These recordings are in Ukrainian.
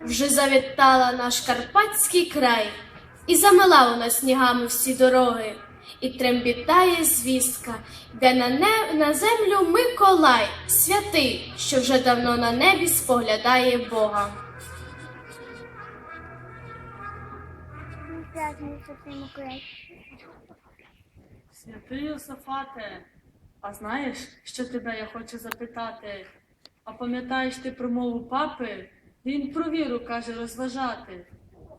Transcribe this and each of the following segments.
Вже завітала наш карпатський край, і замила вона снігами всі дороги, і трембітає звістка, де на, не... на землю Миколай, святий, що вже давно на небі споглядає Бога. Святий Йосафате, а знаєш, що тебе я хочу запитати? А пам'ятаєш ти промову папи? Він про віру каже розважати.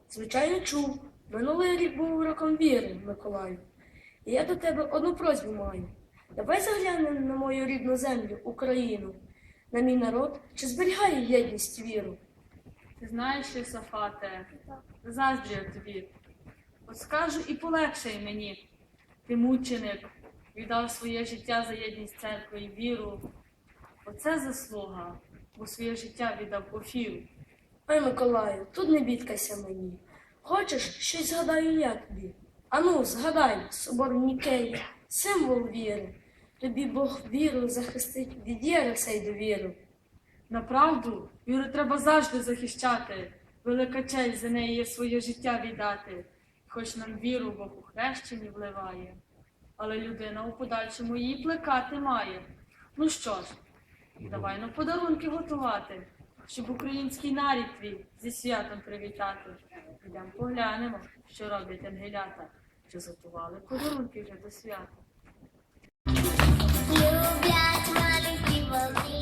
Звичайно, чув. Минулий рік був роком віри, Миколаю. І я до тебе одну просьбу маю. Давай заглянемо на мою рідну землю, Україну, на мій народ, чи зберігає єдність віру. Ти знаєш, Йосафате, заздрю тобі. От скажу і полегшай мені. Ти мученик, віддав своє життя за єдність церкви і віру. Оце заслуга, бо своє життя віддав офіру. Ой, Миколаю, тут не бідкайся мені. Хочеш, щось згадаю я тобі. Ану, згадай, собор Нікея, символ віри. Тобі Бог віру захистить від єреса й довіру. Направду, віру треба завжди захищати. Велика честь за неї своє життя віддати. Хоч нам віру Бог у хрещенні вливає, але людина у подальшому її плекати має. Ну що ж, давай на подарунки готувати, щоб український нарід твій зі святом привітати. Йдемо поглянемо, що роблять ангелята, що готували подарунки вже до свята. Люблять маленькі волки.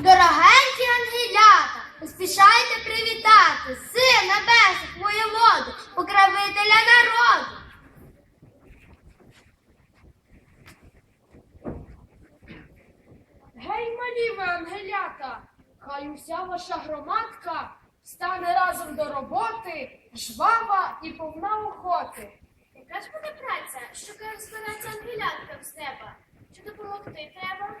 Дорогенькі ангелята, поспішайте привітати сина небесних воєводу, покровителя народу. Гей, малі ви, ангелята, хай уся ваша громадка стане разом до роботи, жвава і повна охоти. Яка ж буде праця, що розкладається ангелятка з неба? Чи допомогти треба?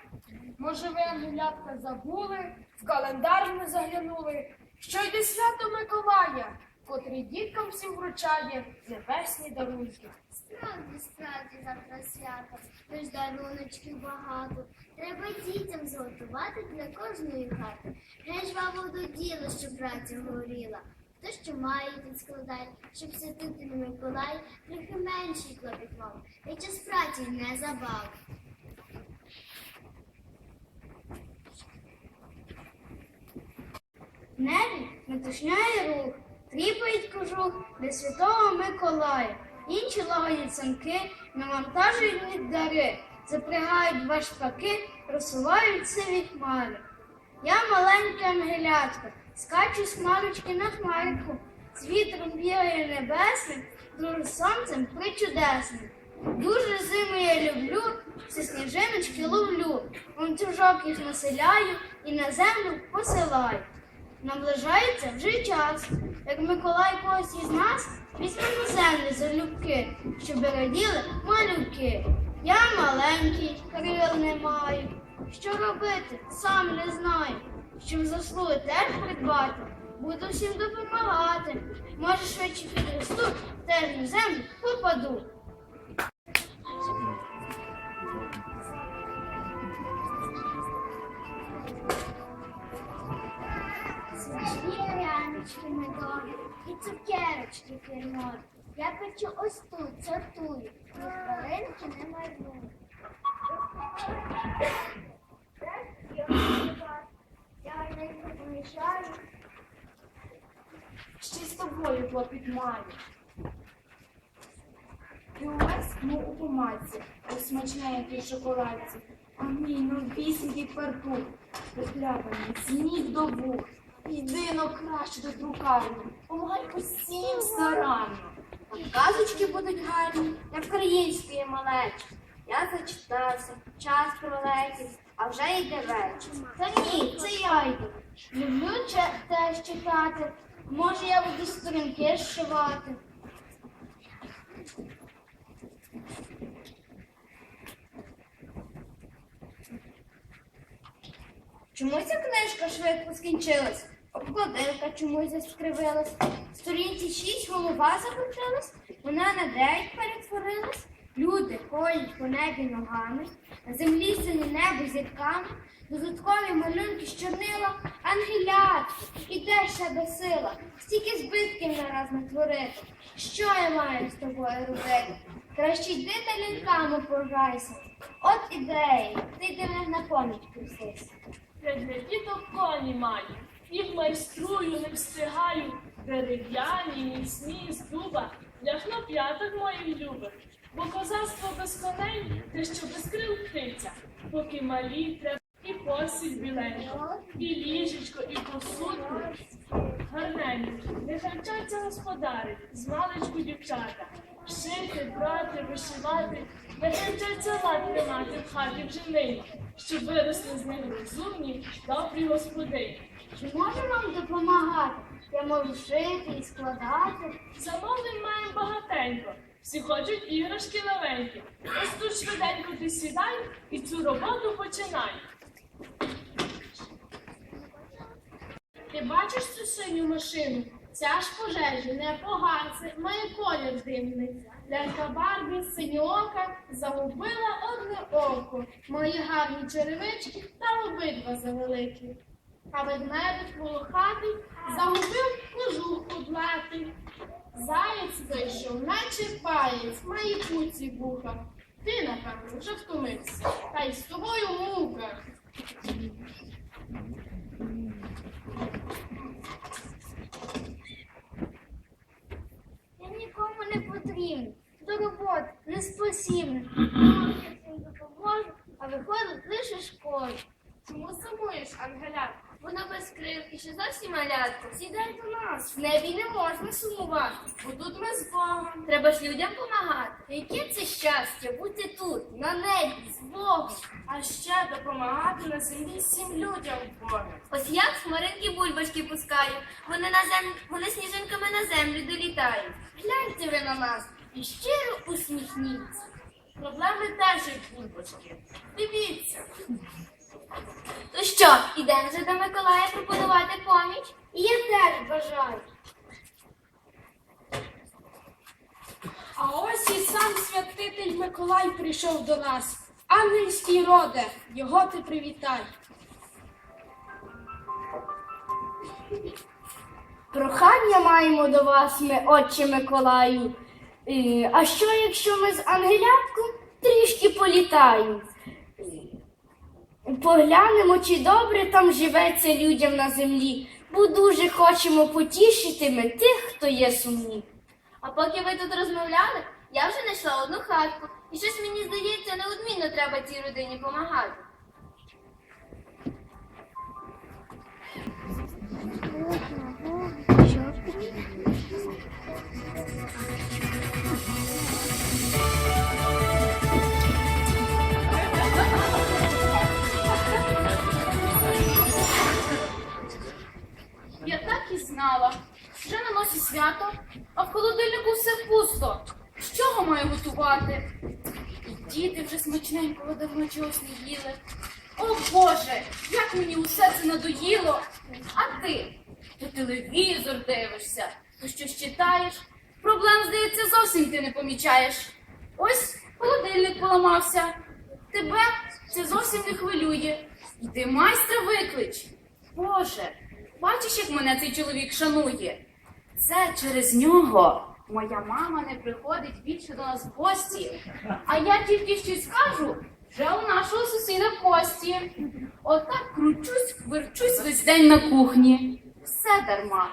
Може, ви, ангелятка, забули, в календар не заглянули, що йде свято Миколая, котрий діткам всім вручає небесні дарунки. Справді, справді завтра свято, тож даруночків багато. Треба дітям зготувати для кожної хати. Гей жваво до діла, щоб праця горіла. Хто що має, тут складай, щоб святитель Миколай трохи менший клопіт мав. І час праці не забав. Небі метушняє рух, тріпають кожух для святого Миколая. Інші лагодять санки, навантажують дари, запрягають два шпаки, розсуваються від хмари. Я маленька ангелятка, скачу з хмарочки на хмарку, з вітром бігаю небесним, дуже сонцем причудесним. Дуже зиму я люблю, всі сніжиночки ловлю, ланцюжок їх населяю і на землю посилаю. Наближається вже час, як Миколай когось із нас візьме на землю залюбки, щоб раділи малюки. Я маленький, крил не маю. Що робити, сам не знаю. Щоб заслуги теж придбати, буду всім допомагати. Може, швидше підросту, теж на землю попаду. Прянички медові і цукерочки фірмові. Я печу ось тут, сортую, і хвилинки не марную. Я не помішаю. Ще з тобою клопіт маю. Ти увесь, мов у помадці, у смачненькій шоколадці, а мій новісінький паркур, прикляпаний з ніг до вух. Йди но краще до друкарні, помагай усім старанно. Казочки будуть гарні, як української малечі. Я зачитався, час пролетів, а вже йде вечір. Та ні, це я йду. Люблю теж читати. Може, я буду сторінки зшивати. Чому ця книжка швидко скінчилась? Обкладинка чомусь заскривилась. Сторінці шість голова закрутилась, вона на дев'ять перетворилась. Люди ходять по небі ногами, На землі сині небо зірками, додаткові малюнки з чорнила, ангелятки, і де ще до сила, стільки збитків нараз натворити. Що я маю з тобою робити? Краще йди та лінками пограйся. От ідеї, ти йди мене на поміч просись. Для діток коні маю, їх майструю, не встигаю, дерев'яні, міцні, з дуба, для хлоп'яток моїх любих. Бо козацтво без коней, те, що без крил птиця, поки малі треба і посіль біленько, і ліжечко, і посудку. Гарненько, нехай вчаться господари, з маличку дівчата, шити, брати, вишивати, нехай вчаться лад тримати в хаті вже нині, щоб виросли з них розумні, добрі господині. Чи можу вам допомагати? Я можу шити і складати. Замовлень маємо багатенько, всі хочуть іграшки новенькі. Ось тут швиденько ти сідай і цю роботу починай. Ти бачиш цю синю машину? Ця ж пожежі не погасить, має колір дивний. Лялька Барбі синьоока загубила одне око, мої гарні черевички та обидва завеликі. А ведмедик волохатий загубив кожух кудлатий. Заєць вийшов, наче паєць, має куці вуха. Ти, напевно, вже втомився, та й з тобою мука. Я нікому не потрібна. До роботи не спосібна. Я всім допоможу, а виходить лише школа. Чому сумуєш, Ангеля? Вона без крил і ще зовсім малятка. Сідай до нас. В небі не можна сумувати, бо тут ми з Богом. Треба ж людям помагати. Яке це щастя бути тут, на небі, з Богом. А ще допомагати на землі всім людям Бога. Ось як хмаринки бульбашки пускаю. Вони на землю, вони сніжинками на землю долітають. Гляньте ви на нас і щиро усміхніться. Проблеми теж як бульбашки. Дивіться. То що, ідемо вже до Миколая пропонувати поміч? І я теж бажаю. А ось і сам святитель Миколай прийшов до нас. Ангельський роде, його ти привітай. Прохання маємо до вас, ми, отче Миколаю. Е, А що, якщо ми з ангелятком трішки політаємо? Поглянемо, чи добре там живеться людям на землі, бо дуже хочемо потішити ми тих, хто є сумні. А поки ви тут розмовляли, я вже знайшла одну хатку. І щось мені здається, неодмінно треба цій родині помагати. Я так і знала. Вже на носі свято, а в холодильнику все пусто. З чого маю готувати? І діти вже смачненького давно чогось не їли. О Боже, як мені усе це надоїло. А ти? То телевізор дивишся, то щось читаєш. Проблем, здається, зовсім ти не помічаєш. Ось холодильник поламався. Тебе це зовсім не хвилює. Йди майстра виклич. Боже, бачиш, як мене цей чоловік шанує? Це через нього моя мама не приходить більше до нас в гості. А я тільки щось скажу, вже у нашого сусіда в гості. Отак кручусь, верчусь весь день на кухні. Все дарма.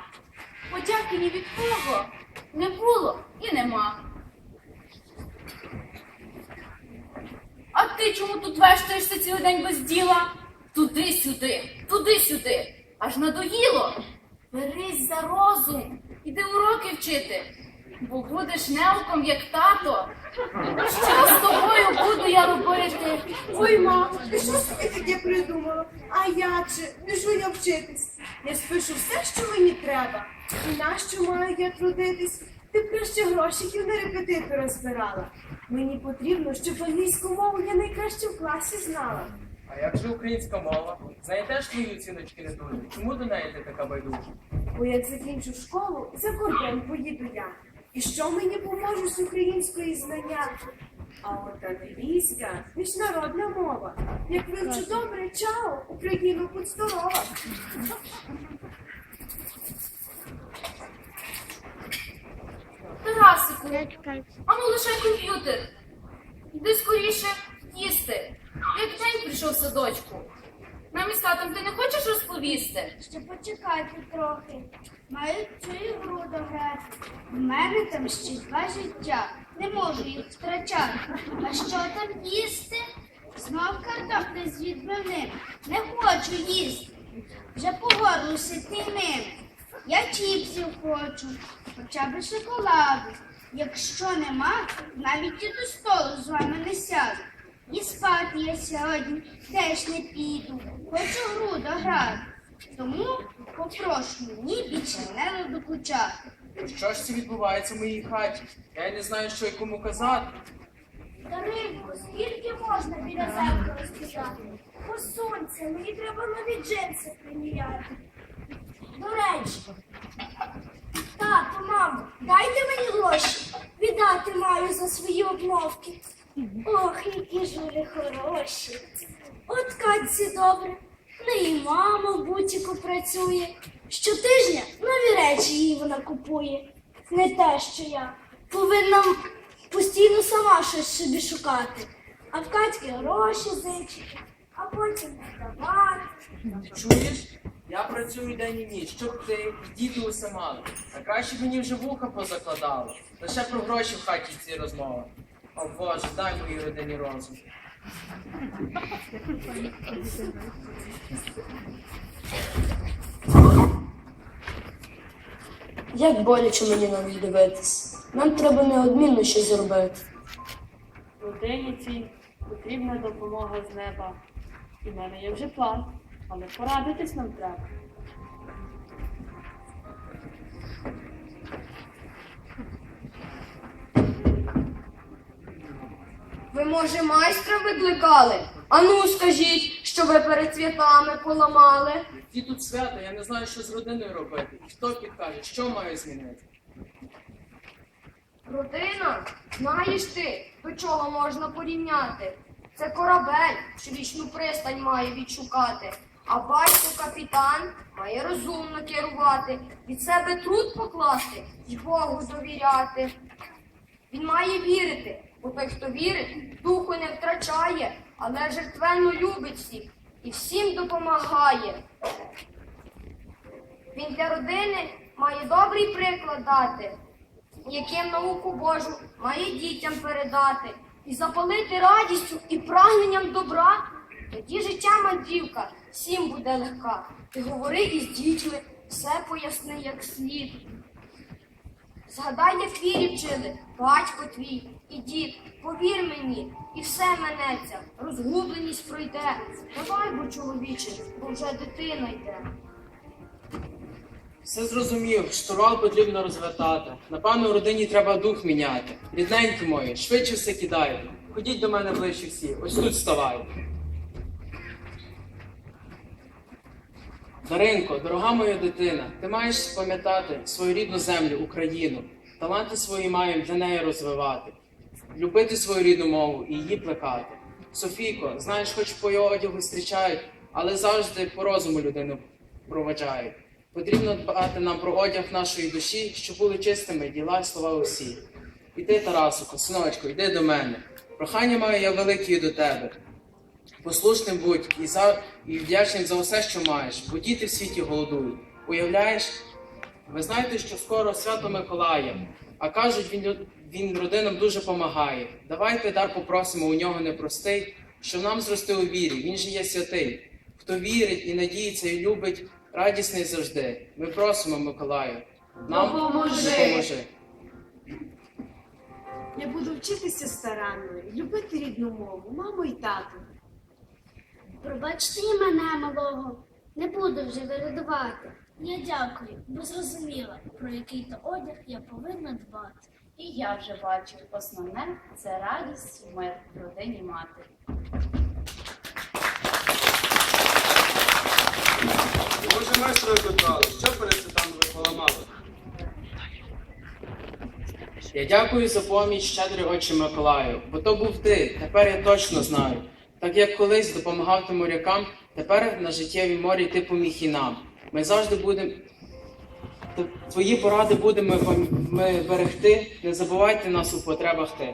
Подяки ні від кого не було і нема. А ти чому тут вештаєшся цілий день без діла? Туди-сюди, туди-сюди. Аж надоїло. Берись за розум, іди уроки вчити, бо будеш неуком, як тато. Що з тобою буду я робити? Ой, мамо, ти що собі таке придумала? А як же, біжу я вчитись. Я спишу все, що мені треба. І нащо маю я трудитись? Ти краще грошиків на репетитора збирала. Мені потрібно, щоб англійську мову я найкраще в класі знала. А як же українська мова? Знайдеш твої оціночки не дуже. Чому до неї ти така байдужа? Бо як закінчу школу, за кордон поїду я. І що мені поможе з української знання? А от англійська міжнародна мова. Як вивчу добре, чао, Україна, будь здорова. Тарасику, а ну лише комп'ютер. Йди скоріше їсти. Як день прийшов в садочку. Нам із татом ти не хочеш розповісти? Ще почекайте трохи. Маю цю ігру дограти. В мене там ще два життя. Не можу їх втрачати. А що там їсти? Знов картопля з відбивним. Не хочу їсти. Вже по горлу ситий ним. Я чіпсів хочу, хоча б шоколаду. Якщо нема, навіть і до столу з вами не сяду. І спати я сьогодні теж не піду. Хочу гру дограти. Тому попрошу мені більше не докучати. Що ж це відбувається в моїй хаті? Я й не знаю, що й кому казати. Даринко, скільки можна біля зеркала стояти? Посунься, мені треба нові джинси приміряти. До речі, тату, мамо, дайте мені гроші. Віддати маю за свої обновки. Ох, які ж вони хороші. От Катці добре. В неї мама в бутіку працює. Щотижня нові речі їй вона купує. Не те, що я. Повинна постійно сама щось собі шукати. А в Катьки гроші зичити, а потім віддавати. Чуєш? Я працюю день і ніч, щоб ти діти усе мали. А краще мені вже вуха позакладало. Лише про гроші в хаті ці розмови. О Боже, дай моїй родині розум. Як боляче мені на них дивитись. Нам треба неодмінно щось зробити. Родині цій потрібна допомога з неба. І в мене є вже план, але порадитись нам треба. Ви, може, майстра викликали? Ану, скажіть, що ви перед святами поламали. Які тут свята, я не знаю, що з родиною робити. Хто підкаже, що маю змінити? Родина, знаєш ти, до чого можна порівняти? Це корабель, що вічну пристань має відшукати, а батько капітан має розумно керувати, від себе труд покласти і Богу довіряти. Він має вірити, бо той, хто вірить, духу не втрачає, але жертвенно любить всіх і всім допомагає. Він для родини має добрий приклад дати, яким науку Божу має дітям передати і запалити радістю і прагненням добра. Тоді життя мандрівка всім буде легка. Ти говори із дітьми, все поясни як слід. Згадай, як вірі вчили, батько твій і дід, повір мені, і все минеться, розгубленість пройде. Давай, бо чоловіче, бо вже дитина йде. Все зрозумів, штурвал потрібно розвертати. Напевно, в родині треба дух міняти. Рідненькі мої, швидше все кидайте. Ходіть до мене ближче всі, ось тут вставайте. Даринко, дорога моя дитина, ти маєш пам'ятати свою рідну землю, Україну. Таланти свої маємо для неї розвивати, любити свою рідну мову і її плекати. Софійко, знаєш, хоч по його одягу зустрічають, але завжди по розуму людину проваджають. Потрібно дбати нам про одяг нашої душі, щоб були чистими діла й слова усі. Іди, Тарасику, синочку, йди до мене. Прохання маю я великі до тебе. Послушним будь і, за, і вдячним за все, що маєш, бо діти в світі голодують. Уявляєш? Ви знаєте, що скоро свято Миколая, а кажуть, він, він родинам дуже помагає. Давайте дар попросимо у нього непростий, щоб нам зрости у вірі. Він же є святий. Хто вірить і надіється, і любить, радісний завжди. Ми просимо Миколаю. Нам Допоможи. допоможи. Я буду вчитися старанно, любити рідну мову, маму і тату. Пробачте і мене малого, не буду вже вирядувати. Я дякую, бо зрозуміла, про який то одяг я повинна дбати. І я вже бачу основне це радість і мир в родині матері. Може, майстрою питали, що перед святами вихвала Я дякую за поміч, щедрий очі Миколаю, бо то був ти, тепер я точно знаю. Так як колись допомагав ти морякам, тепер на життєвій морі ти поміг і нам. Ми завжди будемо. Тобто твої поради будемо ми берегти. Не забувайте нас у потребах ти.